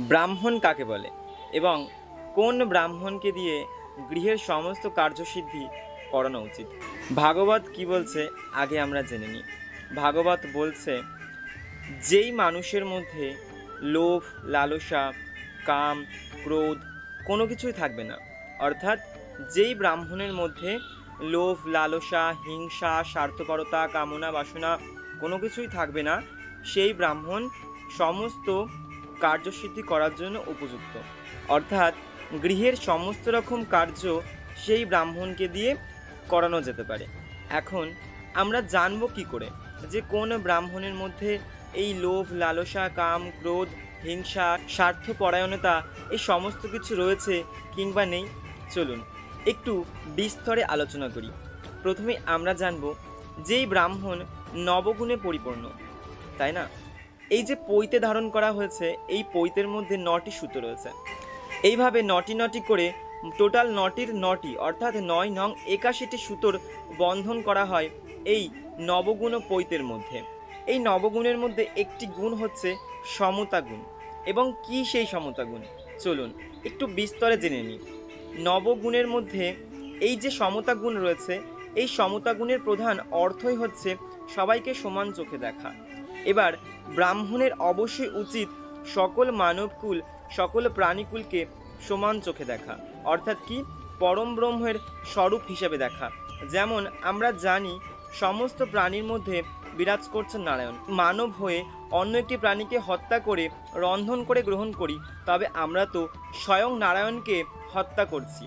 ব্রাহ্মণ কাকে বলে? এবং কোন ব্রাহ্মণকে দিয়ে গৃহের সমস্ত কার্যসিদ্ধি করানো উচিত? ভাগবত কি বলছে আগে আমরা জেনে নিই। ভাগবত বলছে, যেই মানুষের মধ্যে লোভ, লালসা, কাম, ক্রোধ কোনো কিছুই থাকবে না, অর্থাৎ যেই ব্রাহ্মণের মধ্যে লোভ, লালসা, হিংসা, স্বার্থপরতা কামনা বাসনা কোনো কিছুই থাকবে না, সেই ব্রাহ্মণ সমস্ত কার্যসিদ্ধি করার জন্য উপযুক্ত। অর্থাৎ গৃহের সমস্ত রকম কার্য সেই ব্রাহ্মণকে দিয়ে করানো যেতে পারে। এখন আমরা জানব কি করে যে কোন ব্রাহ্মণের মধ্যে এই লোভ, লালসা, কাম, ক্রোধ, হিংসা, স্বার্থপরায়ণতা এই সমস্ত কিছু রয়েছে কিংবা নেই? চলুন একটু বিস্তরে আলোচনা করি। প্রথমে আমরা জানব যেই ব্রাহ্মণ নবগুণে পরিপূর্ণ, তাই না? এই যে পৈতে ধারণ করা হয়েছে, এই পৈতের মধ্যে নটি সুতো রয়েছে। এইভাবে নটি নটি করে টোটাল নটির নটি, অর্থাৎ নয় নং একাশিটি সুতোর বন্ধন করা হয় এই নবগুণ পৈতের মধ্যে। এই নবগুণের মধ্যে একটি গুণ হচ্ছে সমতা গুণ এবং কি সেই সমতা গুণ চলুন একটু বিস্তরে জেনে নিই। নবগুণের মধ্যে এই যে সমতা গুণ রয়েছে, এই সমতা গুণের প্রধান অর্থই হচ্ছে সবাইকে সমান চোখে দেখা। এবার ব্রাহ্মণের অবশ্যই উচিত সকল মানবকুল, সকল প্রাণীকুলকে সমান চোখে দেখা, অর্থাৎ কি? পরম ব্রহ্মের স্বরূপ হিসেবে দেখা। যেমন আমরা জানি সমস্ত প্রাণীর মধ্যে বিরাজ করছেন নারায়ণ। মানব হয়ে অন্য একটি প্রাণীকে হত্যা করে রন্ধন করে গ্রহণ করি, তবে আমরা তো স্বয়ং নারায়ণকে হত্যা করছি।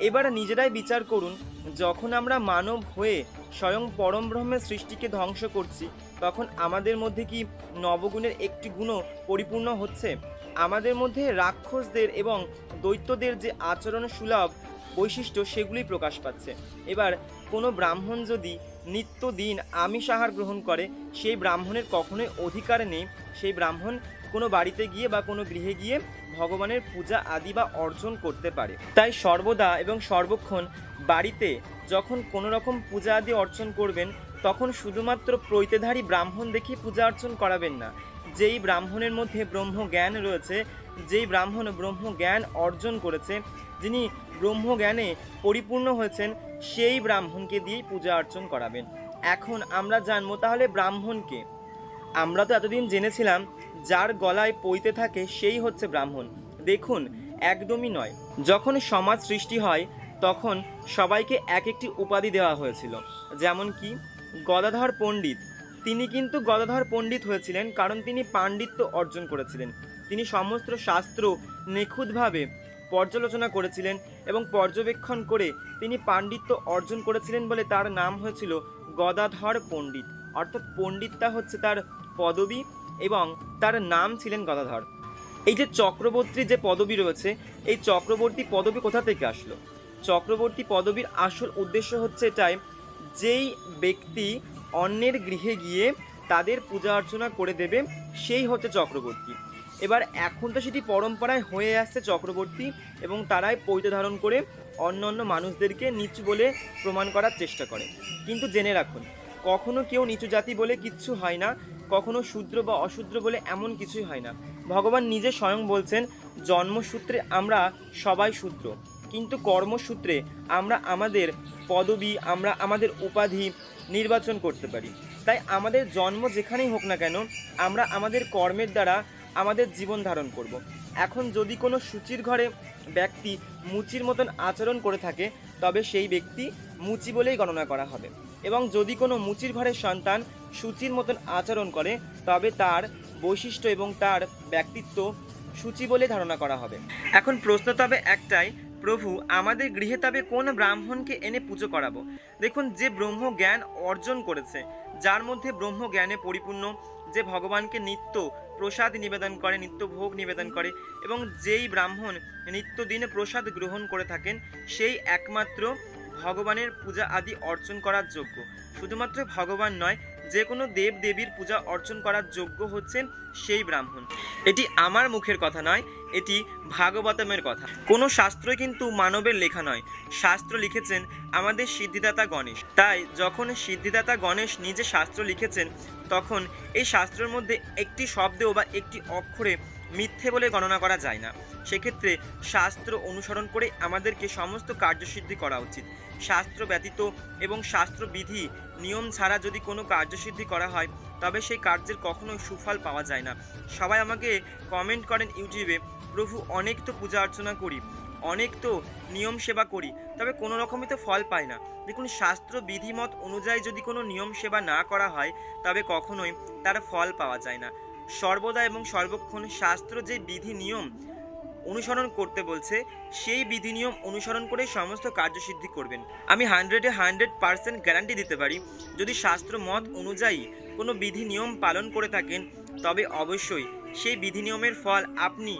এবার নিজেরাই বিচার করুন, যখন আমরা মানব হয়ে স্বয়ং পরম ব্রহ্মের সৃষ্টিকে ধ্বংস করছি, তখন আমাদের মধ্যে কি নবগুণের একটি গুণও পরিপূর্ণ হচ্ছে? আমাদের মধ্যে রাক্ষসদের এবং দৈত্যদের যে আচরণ সুলভ বৈশিষ্ট্য সেগুলি প্রকাশ পাচ্ছে। এবার কোনো ব্রাহ্মণ যদি নিত্যদিন আমিষ আহার গ্রহণ করে, সেই ব্রাহ্মণের কখনোই অধিকার নেই। সেই ব্রাহ্মণ কোনো বাড়িতে গিয়ে বা কোনো গৃহে গিয়ে ভগবানের পূজা আদি বা অর্জন করতে পারে। তাই সর্বদা এবং সর্বক্ষণ বাড়িতে যখন কোনো রকম পূজা আদি অর্চন করবেন, তখন শুধুমাত্র প্রৈতেধারী ব্রাহ্মণ দেখে পূজা অর্চন করাবেন না। যেই ব্রাহ্মণের মধ্যে ব্রহ্ম জ্ঞান রয়েছে, যেই ব্রাহ্মণ ব্রহ্ম জ্ঞান অর্জন করেছে, যিনি ব্রহ্ম জ্ঞানে পরিপূর্ণ হয়েছেন, সেই ব্রাহ্মণকে দিয়েই পূজা অর্চন করাবেন। এখন আমরা জানব তাহলে ব্রাহ্মণকে। আমরা তো এতদিন জেনেছিলাম, যার গলায় পইতে থাকে সেই হচ্ছে ব্রাহ্মণ। দেখুন, একদমই নয়। যখন সমাজ সৃষ্টি হয়, তখন সবাইকে এক একটি উপাধি দেওয়া হয়েছিল। যেমন কি, গদাধর পণ্ডিত। তিনি কিন্তু গদাধর পণ্ডিত হয়েছিলেন কারণ তিনি পাণ্ডিত্য অর্জন করেছিলেন। তিনি সমস্ত শাস্ত্র নিখুঁতভাবে পর্যালোচনা করেছিলেন এবং পর্যবেক্ষণ করে তিনি পাণ্ডিত্য অর্জন করেছিলেন বলে তার নাম হয়েছিল গদাধর পণ্ডিত। অর্থাৎ পণ্ডিতটা হচ্ছে তার পদবী এবং তার নাম ছিলেন গদাধর। এই যে চক্রবর্তী যে পদবী রয়েছে, এই চক্রবর্তী পদবী কোথা থেকে আসলো? চক্রবর্তী পদবীর আসল উদ্দেশ্য হচ্ছে এটাই, যেই ব্যক্তি অন্যের গৃহে গিয়ে তাদের পূজা অর্চনা করে দেবে, সেই হচ্ছে চক্রবর্তী। এবার এখন তো সেটি পরম্পরায় হয়ে আসছে চক্রবর্তী এবং তারাই পৈত ধারণ করে অন্য অন্য মানুষদেরকে নিচু বলে প্রমাণ করার চেষ্টা করে। কিন্তু জেনে রাখুন, কখনো কেউ নিচু জাতি বলে কিচ্ছু হয় না কখনো শূদ্র বা অশূদ্র বলে এমন কিছুই হয় না। ভগবান নিজে স্বয়ং বলছেন, জন্মসূত্রে আমরা সবাই শূদ্র। কিন্তু কর্মসূত্রে আমরা আমাদের পদবি, আমরা আমাদের উপাধি নির্বাচন করতে পারি। তাই আমাদের জন্ম যেখানেই হোক না কেন, আমরা আমাদের কর্মের দ্বারা আমাদের জীবন ধারণ করব। এখন যদি কোনো সূচির ঘরে ব্যক্তি মুচির মতন আচরণ করে থাকে, তবে সেই ব্যক্তি মুচি বলেই গণনা করা হবে। এবং যদি কোনো মুচির ঘরের সন্তান সূচির মতন আচরণ করে, তবে তার বৈশিষ্ট্য এবং তার ব্যক্তিত্ব সূচি বলে ধারণা করা হবে। এখন প্রশ্ন তবে একটাই, প্রভু, আমাদের গৃহে তবে কোন ব্রাহ্মণকে এনে পুজো করাবো? দেখুন, যে ব্রহ্ম জ্ঞান অর্জন করেছে, যার মধ্যে ব্রহ্ম জ্ঞানে পরিপূর্ণ, যে ভগবানকে নিত্য প্রসাদ নিবেদন করে, নিত্য ভোগ নিবেদন করে, এবং যেই ব্রাহ্মণ নিত্যদিন প্রসাদ গ্রহণ করে থাকেন, সেই একমাত্র ভগবানের পূজা আদি অর্চন করার যোগ্য। শুধুমাত্র ভগবান নয় যে কোনো দেব দেবীর পূজা অর্চন করার যোগ্য হচ্ছেন সেই ব্রাহ্মণ। এটি আমার মুখের কথা নয়, এটি ভাগবতমের কথা। কোনো শাস্ত্রই কিন্তু মানবের লেখা নয়। শাস্ত্র লিখেছেন আমাদের সিদ্ধিদাতা গণেশ। তাই যখন সিদ্ধিদাতা গণেশ নিজে শাস্ত্র লিখেছেন, তখন এই শাস্ত্রের মধ্যে একটি শব্দেও বা একটি অক্ষরে মিথ্যে বলে গণনা করা যায় না। সেক্ষেত্রে শাস্ত্র অনুসরণ করে আমাদেরকে সমস্ত কার্যসিদ্ধি করা উচিত। শাস্ত্র ব্যতীত এবং শাস্ত্রবিধি নিয়ম ছাড়া যদি কোনো কার্যসিদ্ধি করা হয়, তবে সেই কার্যের কখনোই সুফল পাওয়া যায় না। সবাই আমাকে কমেন্ট করেন ইউটিউবে, প্রভু, অনেক তো পূজা অর্চনা করি, অনেক তো নিয়ম সেবা করি, তবে কোনো রকমই তো ফল পাই না। দেখুন, শাস্ত্র বিধিমত অনুযায়ী যদি কোনো নিয়ম সেবা না করা হয়, তবে কখনোই তার ফল পাওয়া যায় না। সর্বদা এবং সর্বক্ষণ শাস্ত্র যে বিধি নিয়ম অনুসরণ করতে বলছে, সেই বিধি নিয়ম অনুসরণ করে সমস্ত কার্যসিদ্ধি করবেন। আমি হান্ড্রেডে হান্ড্রেড পার্সেন্ট গ্যারান্টি দিতে পারি, যদি শাস্ত্র মত অনুযায়ী কোনো বিধি নিয়ম পালন করে থাকেন, তবে অবশ্যই সেই বিধি নিয়মের ফল আপনি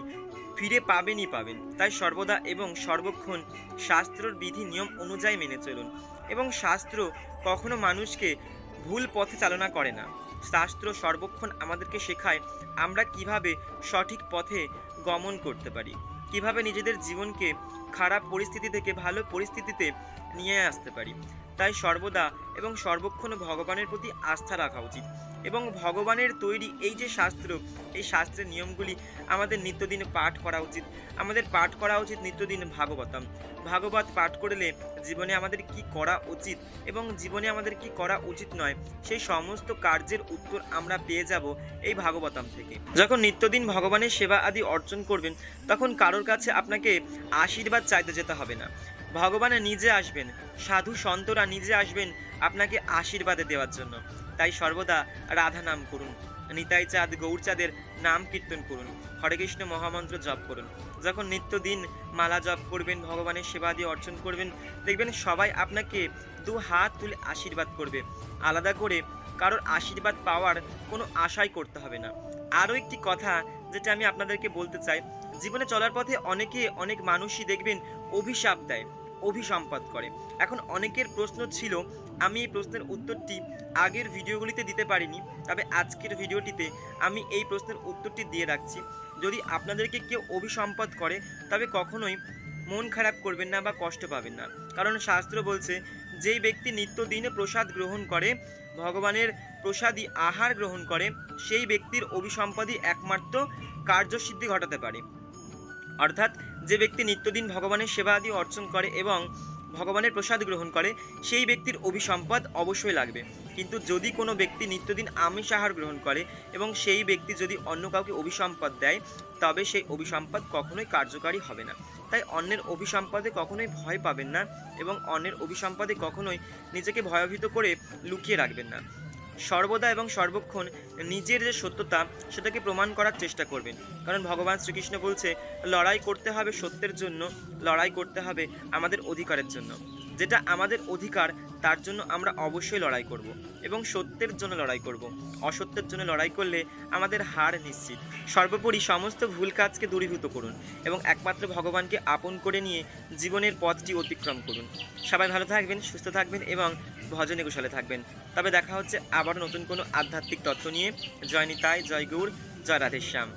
ফিরে পাবেনই পাবেন। তাই সর্বদা এবং সর্বক্ষণ শাস্ত্রর বিধি নিয়ম অনুযায়ী মেনে চলুন এবং শাস্ত্র কখনো মানুষকে ভুল পথে চালনা করে না। শাস্ত্র সর্বক্ষণ আমাদেরকে শেখায় আমরা কীভাবে সঠিক পথে গমন করতে পারি, কীভাবে নিজেদের জীবনকে খারাপ পরিস্থিতি থেকে ভালো পরিস্থিতিতে নিয়ে আসতে পারি। তাই সর্বদা এবং সর্বক্ষণ ভগবানের প্রতি আস্থা রাখা উচিত। এবং ভগবানের তৈরি এই যে শাস্ত্র, এই শাস্ত্রের নিয়মগুলি আমাদের নিত্যদিন পাঠ করা উচিত। আমাদের পাঠ করা উচিত নিত্যদিন ভাগবতম। ভাগবত পাঠ করলে জীবনে আমাদের কি করা উচিত এবং জীবনে আমাদের কি করা উচিত নয়, সেই সমস্ত কার্যের উত্তর আমরা পেয়ে যাব এই ভাগবতম থেকে। যখন নিত্যদিন ভগবানের সেবা আদি অর্জন করবেন, তখন কারোর কাছে আপনাকে আশীর্বাদ চাইতে যেতে হবে না। ভগবান নিজে আসবেন, সাধু সন্তরা নিজে আসবেন আপনাকে আশীর্বাদে দেওয়ার জন্য। তাই সর্বদা রাধা নাম করুন, নিতাই চাঁদ গৌরচাঁদের নাম কীর্তন করুন, হরে কৃষ্ণ মহামন্ত্র জপ করুন। যখন নিত্যদিন মালা জপ করবেন, ভগবানের সেবা দিয়ে অর্জন করবেন, দেখবেন সবাই আপনাকে দু হাত তুলে আশীর্বাদ করবে। আলাদা করে কারোর আশীর্বাদ পাওয়ার কোনো আশাই করতে হবে না। আরও একটি কথা যেটা আমি আপনাদেরকে বলতে চাই, জীবনে চলার পথে অনেকে অনেক মানুষই দেখবেন অভিশাপ দেয়। অভিসম্পাদ করে। এখন অনেকের প্রশ্ন ছিল, আমি এই প্রশ্নের উত্তরটি আগের ভিডিওগুলিতে দিতে পারিনি, তবে আজকের ভিডিওটিতে আমি এই প্রশ্নের উত্তরটি দিয়ে রাখছি। যদি আপনাদেরকে কেউ অভিসম্পাদ করে, তবে কখনোই মন খারাপ করবেন না বা কষ্ট পাবেন না। কারণ শাস্ত্র বলছে, যেই ব্যক্তি নিত্যদিনে প্রসাদ গ্রহণ করে, ভগবানের প্রসাদী আহার গ্রহণ করে, সেই ব্যক্তির অভিসম্পাদই একমাত্র কার্যসিদ্ধি ঘটাতে পারে। অর্থাৎ যে ব্যক্তি নিত্যদিন ভগবানের সেবা আদি অর্চন করে এবং ভগবানের প্রসাদ গ্রহণ করে, সেই ব্যক্তির অভিসম্পদ অবশ্যই লাগবে। কিন্তু যদি কোনো ব্যক্তি নিত্যদিন আমিষ আহার গ্রহণ করে এবং সেই ব্যক্তি যদি অন্য কাউকে অভিসম্পদ দেয়, তবে সেই অভিসম্পদ কখনোই কার্যকারী হবে না। তাই অন্যের অভিসম্পদে কখনোই ভয় পাবেন না এবং অন্যের অভিসম্পদে কখনোই নিজেকে ভয়ভীত করে লুকিয়ে রাখবেন না। সর্বদা এবং সর্বক্ষণ নিজের যে সত্যতা, সেটাকে প্রমাণ করার চেষ্টা করবেন। কারণ ভগবান শ্রীকৃষ্ণ বলছে, লড়াই করতে হবে সত্যের জন্য, লড়াই করতে হবে আমাদের অধিকারের জন্য। যেটা আমাদের অধিকার, তার জন্য আমরা অবশ্যই লড়াই করব এবং সত্যের জন্য লড়াই করব। অসত্যের জন্য লড়াই করলে আমাদের হার নিশ্চিত। সর্বোপরি সমস্ত ভুল কাজকে দূরীভূত করুন এবং একমাত্র ভগবানকে আপন করে নিয়ে জীবনের পথটি অতিক্রম করুন। সবাই ভালো থাকবেন, সুস্থ থাকবেন এবং ভজনে কুশলে থাকবেন। তবে দেখা হচ্ছে আবার নতুন কোনো আধ্যাত্মিক তত্ত্ব নিয়ে। জয় নিতাই, জয় গৌর, জয় রাধেশ্যাম।